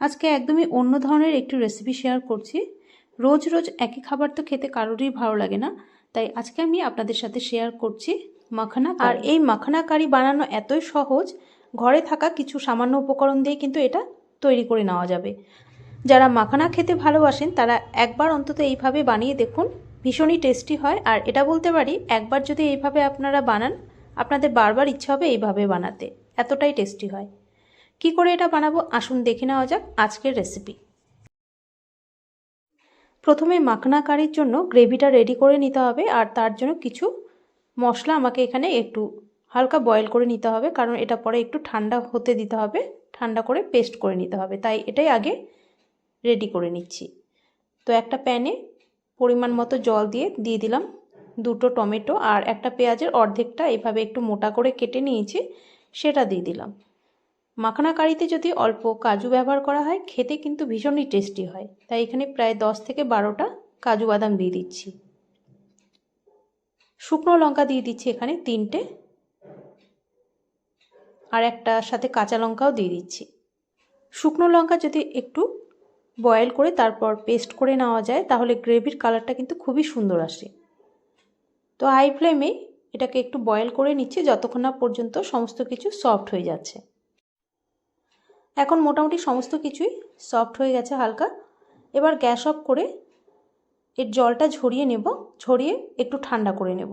আজকে একদমই অন্য ধরনের একটি রেসিপি শেয়ার করছি। রোজ রোজ একই খাবার তো খেতে কারোরই ভালো লাগে না। তাই আজকে আমি আপনাদের সাথে শেয়ার করছি মাখানা আর এই মাখানা কারি বানানো এতই সহজ, ঘরে থাকা কিছু সামান্য উপকরণ দিয়ে কিন্তু এটা তৈরি করে নেওয়া যাবে। যারা মাখানা খেতে ভালোবাসেন, তারা একবার অন্তত এইভাবে বানিয়ে দেখুন, ভীষণই টেস্টি হয়। আর এটা বলতে পারি, একবার যদি এইভাবে আপনারা বানান, আপনাদের বারবার ইচ্ছা হবে এইভাবে বানাতে। এতটাই টেস্টি হয়। কি করে এটা বানাবো? আসুন দেখে নেওয়া যাক আজকের রেসিপি প্রথমে মাখনা কারির জন্য গ্রেভিটা রেডি করে নিতে হবে আর তার জন্য কিছু মশলা আমাকে এখানে একটু হালকা বয়েল করে নিতে হবে কারণ এটা পরে একটু ঠান্ডা হতে দিতে হবে, ঠান্ডা করে পেস্ট করে নিতে হবে। তাই এটাই আগে রেডি করে নিচ্ছি। তো একটা প্যানে পরিমাণ মতো জল দিয়ে দিয়ে দিলাম দুটো টমেটো আর একটা পেঁয়াজের অর্ধেকটা এভাবে একটু মোটা করে কেটে নিয়েছি, সেটা দিয়ে দিলাম। মাখানা কারিতে যদি অল্প কাজু ব্যবহার করা হয়, খেতে কিন্তু ভীষণই টেস্টি হয়। তাই এখানে প্রায় দশ থেকে বারোটা কাজু বাদাম দিয়ে দিচ্ছি। শুকনো লঙ্কা দিয়ে দিচ্ছি এখানে তিনটে। আর একটা সাথে কাঁচা লঙ্কাও দিয়ে দিচ্ছি। শুকনো লঙ্কা যদি একটু বয়েল করে তারপর পেস্ট করে নেওয়া যায়, তাহলে গ্রেভির কালারটা কিন্তু খুবই সুন্দর আসে। তো হাই ফ্লেমে এটাকে একটু বয়েল করে নিচ্ছি, যতক্ষণ না পর্যন্ত সমস্ত কিছু সফট হয়ে যাচ্ছে। এখন মোটামুটি সমস্ত কিছুই সফট হয়ে গেছে হালকা। এবার গ্যাস অফ করে এর জলটা ঝরিয়ে নেব, ঝরিয়ে একটু ঠান্ডা করে নেব।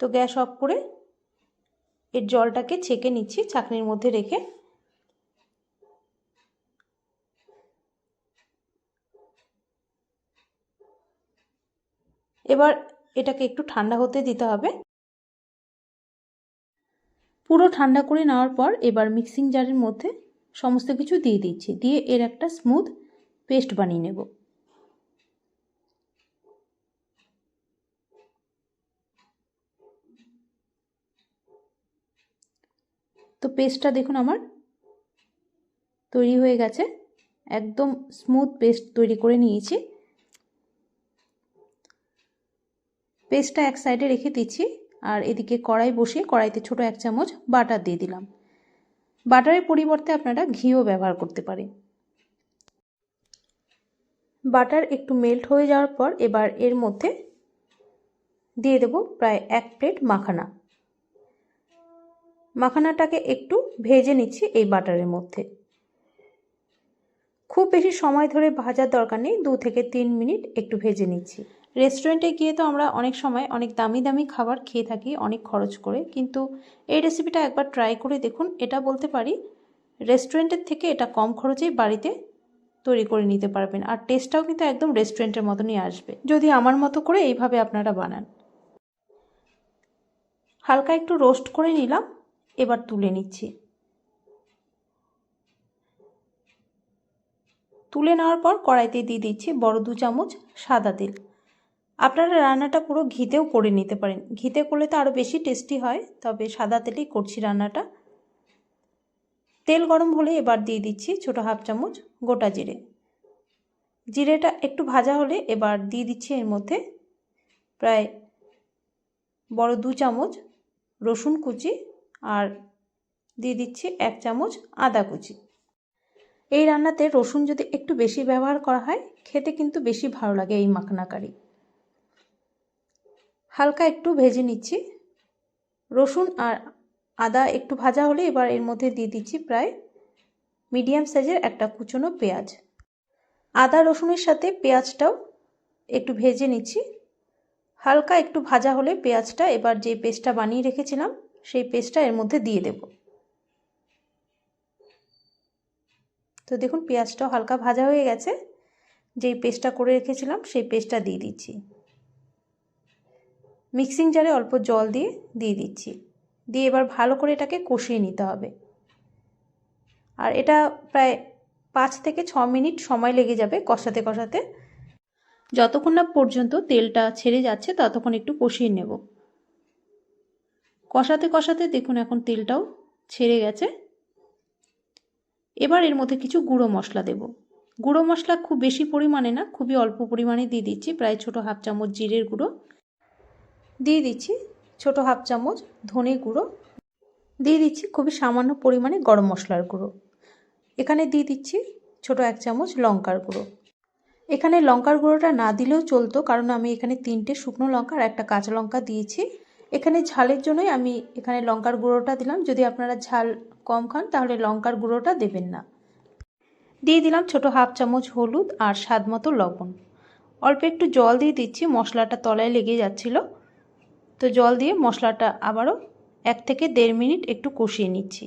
তো গ্যাস অফ করে এর জলটাকে ছেঁকে নিচ্ছি, চাকনির মধ্যে রেখে। এবার এটাকে একটু ঠান্ডা হতে দিতে হবে। পুরো ঠান্ডা করে নেওয়ার পর এবার মিক্সিং জারের মধ্যে সমস্ত কিছু দিয়ে দিচ্ছি। দিয়ে এর একটা স্মুথ পেস্ট বানিয়ে নেব। তো পেস্টটা দেখুন আমার তৈরি হয়ে গেছে। একদম স্মুথ পেস্ট তৈরি করে নিয়েছি। পেস্টটা এক সাইডে রেখে দিচ্ছি। আর এদিকে কড়াই বসিয়ে কড়াইতে ছোট এক চামচ বাটার দিয়ে দিলাম। বাটারের পরিবর্তে আপনারা ঘিও ব্যবহার করতে পারেন। বাটার একটু মেল্ট হয়ে যাওয়ার পর এবার এর মধ্যে দিয়ে দেব প্রায় এক প্লেট মাখানা। মাখানাটাকে একটু ভেজে নিচ্ছি এই বাটারের মধ্যে। খুব বেশি সময় ধরে ভাজার দরকার নেই, দু থেকে তিন মিনিট একটু ভেজে নিচ্ছি। রেস্টুরেন্টে গিয়ে তো আমরা অনেক সময় অনেক দামি দামি খাবার খেয়ে থাকি, অনেক খরচ করে। কিন্তু এই রেসিপিটা একবার ট্রাই করে দেখুন। এটা বলতে পারি রেস্টুরেন্টের থেকে এটা কম খরচেই বাড়িতে তৈরি করে নিতে পারবেন। আর টেস্টটাও কিন্তু একদম রেস্টুরেন্টের মতনই আসবে। যদি আমার মতো করে এইভাবে আপনারা বানান। হালকা একটু রোস্ট করে নিলাম, এবার তুলে নিচ্ছি। তুলে নেওয়ার পর কড়াইতে দিয়ে দিচ্ছি বড় দু চামচ সাদা তেল। আপনারা রান্নাটা পুরো ঘিতেও করে নিতে পারেন। ঘিতে করলে তো আরও বেশি টেস্টি হয়, তবে সাদা তেলেই করছি রান্নাটা। তেল গরম হলে এবার দিয়ে দিচ্ছি ছোটো হাফ চামচ গোটা জিরে। জিরেটা একটু ভাজা হলে এবার দিয়ে দিচ্ছি এর মধ্যে প্রায় বড় দু চামচ রসুন কুচি আর দিয়ে দিচ্ছি এক চামচ আদা কুচি। এই রান্নাতে রসুন যদি একটু বেশি ব্যবহার করা হয়, খেতে কিন্তু বেশি ভালো লাগে এই মাখনা কারি হালকা একটু ভেজে নিচ্ছি। রসুন আর আদা একটু ভাজা হলে এবার এর মধ্যে দিয়ে দিচ্ছি প্রায় মিডিয়াম সাইজের একটা কুচনো পেঁয়াজ। আদা, রসুনের সাথে পেঁয়াজটাও একটু ভেজে নিচ্ছি। হালকা একটু ভাজা হলে পেঁয়াজটা এবার যে পেস্টটা বানিয়ে রেখেছিলাম, সেই পেস্টটা এর মধ্যে দিয়ে দেব। তো দেখুন, পেঁয়াজটাও হালকা ভাজা হয়ে গেছে। যেই পেস্টটা করে রেখেছিলাম, সেই পেস্টটা দিয়ে দিচ্ছি। মিক্সিং জারে অল্প জল দিয়ে দিয়ে দিচ্ছি। দিয়ে এবার ভালো করে এটাকে কষিয়ে নিতে হবে। আর এটা প্রায় পাঁচ থেকে ছ মিনিট সময় লেগে যাবে কষাতে কষাতে। যতক্ষণ না পর্যন্ত তেলটা ছেড়ে যাচ্ছে, ততক্ষণ একটু কষিয়ে নেব। কষাতে কষাতে দেখুন এখন তেলটাও ছেড়ে গেছে। এবার এর মধ্যে কিছু গুঁড়ো মশলা দেব। গুঁড়ো মশলা খুব বেশি পরিমাণে না, খুবই অল্প পরিমাণে দিয়ে দিচ্ছি। প্রায় ছোটো হাফ চামচ জিরের গুঁড়ো। দিয়ে দিচ্ছি ছোটো হাফ চামচ ধনে গুঁড়ো। দিয়ে দিচ্ছি খুবই সামান্য পরিমাণে গরম মশলার গুঁড়ো। এখানে দিয়ে দিচ্ছি ছোট এক চামচ লঙ্কার গুঁড়ো। এখানে লঙ্কার গুঁড়োটা না দিলেও চলতো, কারণ আমি এখানে তিনটে শুকনো লঙ্কা আর একটা কাঁচা লঙ্কা দিয়েছি। এখানে ঝালের জন্যই আমি এখানে লঙ্কার গুঁড়োটা দিলাম। যদি আপনারা ঝাল কম খান, তাহলে লঙ্কার গুঁড়োটা দেবেন না। দিয়ে দিলাম ছোট হাফ চামচ হলুদ আর স্বাদ মতো লবণ। অল্প একটু জল দিয়ে দিচ্ছি, মশলাটা তলায় লেগে যাচ্ছিল। তো জল দিয়ে মশলাটা আবারও এক থেকে দেড় মিনিট একটু কষিয়ে নিচ্ছি।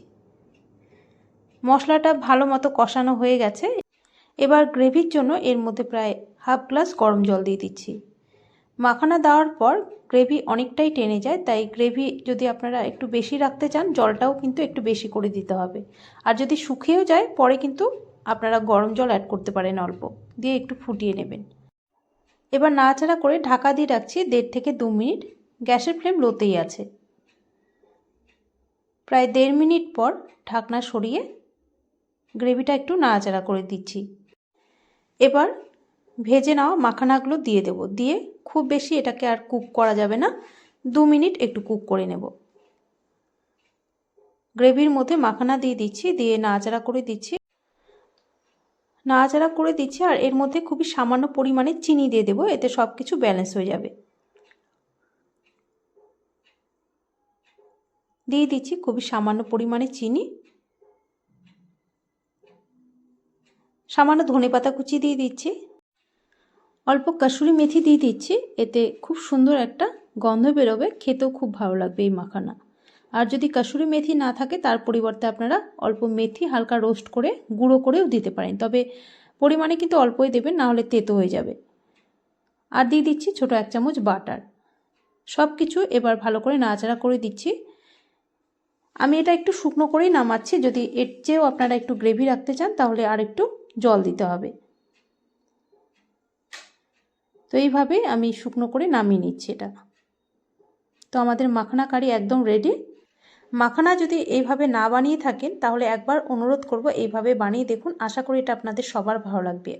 মশলাটা ভালো মতো কষানো হয়ে গেছে। এবার গ্রেভির জন্য এর মধ্যে প্রায় হাফ গ্লাস গরম জল দিয়ে দিচ্ছি। মাখানা দেওয়ার পর গ্রেভি অনেকটাই টেনে যায়, তাই গ্রেভি যদি আপনারা একটু বেশি রাখতে চান, জলটাও কিন্তু একটু বেশি করে দিতে হবে। আর যদি শুকিয়েও যায়, পরে কিন্তু আপনারা গরম জল অ্যাড করতে পারেন অল্প, দিয়ে একটু ফুটিয়ে নেবেন। এবার নাড়াচাড়া করে ঢাকা দিয়ে রাখছি দেড় থেকে দু মিনিট। গ্যাসের ফ্লেম লোতেই আছে। প্রায় দেড় মিনিট পর ঢাকনা সরিয়ে গ্রেভিটা একটু নাড়াচাড়া করে দিচ্ছি। এবার ভেজে নেওয়া মাখানাগুলো দিয়ে দেব। দিয়ে খুব বেশি এটাকে আর কুক করা যাবে না। দু মিনিট একটু কুক করে নেব। গ্রেভির মধ্যে মাখানা দিয়ে দিচ্ছি, দিয়ে নাড়াচাড়া করে দিচ্ছি। নাড়াচাড়া করে দিচ্ছি আর এর মধ্যে খুবই সামান্য পরিমাণে চিনি দিয়ে দেবো। এতে সব কিছু ব্যালেন্স হয়ে যাবে। দিয়ে দিচ্ছি খুবই সামান্য পরিমাণে চিনি। সামান্য ধনে পাতা কুচি দিয়ে দিচ্ছি। অল্প কাসুরি মেথি দিয়ে দিচ্ছি, এতে খুব সুন্দর একটা গন্ধ বেরোবে, খেতেও খুব ভালো লাগবে এই মাখানা। আর যদি কাসুরি মেথি না থাকে, তার পরিবর্তে আপনারা অল্প মেথি হালকা রোস্ট করে, গুঁড়ো করেও দিতে পারেন। তবে পরিমাণে কিন্তু অল্পই দেবেন, না হলে তেতো হয়ে যাবে। আর দিয়ে দিচ্ছি ছোট এক চামচ বাটার। সব কিছু এবার ভালো করে নাড়াচাড়া করে দিচ্ছি। আমি এটা একটু শুকনো করেই নামাচ্ছি। যদি এর চেয়েও আপনারা একটু গ্রেভি রাখতে চান, তাহলে আর একটু জল দিতে হবে। তো এইভাবে আমি শুকনো করে নামিয়ে নিচ্ছি এটা। তো আমাদের মাখানা কারি একদম রেডি মাখানা যদি এইভাবে না বানিয়ে থাকেন, তাহলে একবার অনুরোধ করব এইভাবে বানিয়ে দেখুন। আশা করি এটা আপনাদের সবার ভালো লাগবে।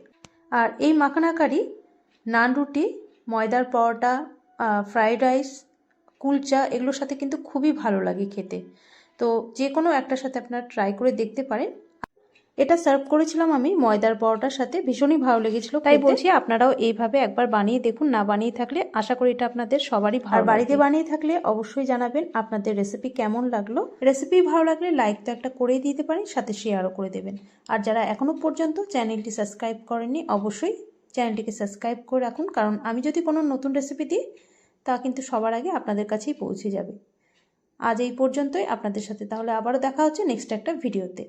আর এই মাখানা কারি, নান রুটি, ময়দার পরোটা ফ্রাইড রাইস, কুলচা, এগুলোর সাথে কিন্তু খুবই ভালো লাগে খেতে। তো যে কোনো একটার সাথে আপনারা ট্রাই করে দেখতে পারেন। এটা সার্ভ করেছিলাম আমি ময়দার পরোটার সাথে ভীষণই ভালো লেগেছিল তাই বলছি আপনারাও এইভাবে একবার বানিয়ে দেখুন না বানিয়ে থাকলে আশা করি এটা আপনাদের সবারই ভালো বাড়িতে বানিয়ে থাকলে অবশ্যই জানাবেন আপনাদের রেসিপি কেমন লাগল। রেসিপি ভালো লাগলে লাইক তো একটা করেই দিতে পারেন সাথে শেয়ারও করে দেবেন। আর যারা এখনও পর্যন্ত চ্যানেলটি সাবস্ক্রাইব করেননি অবশ্যই চ্যানেলটিকে সাবস্ক্রাইব করে রাখুন কারণ আমি যদি কোনো নতুন রেসিপি দিই তা কিন্তু সবার আগে আপনাদের কাছেই পৌঁছে যাবে। আজ এই পর্যন্তই আপনাদের সাথে তাহলে আবারও দেখা হচ্ছে নেক্সট একটা ভিডিওতে।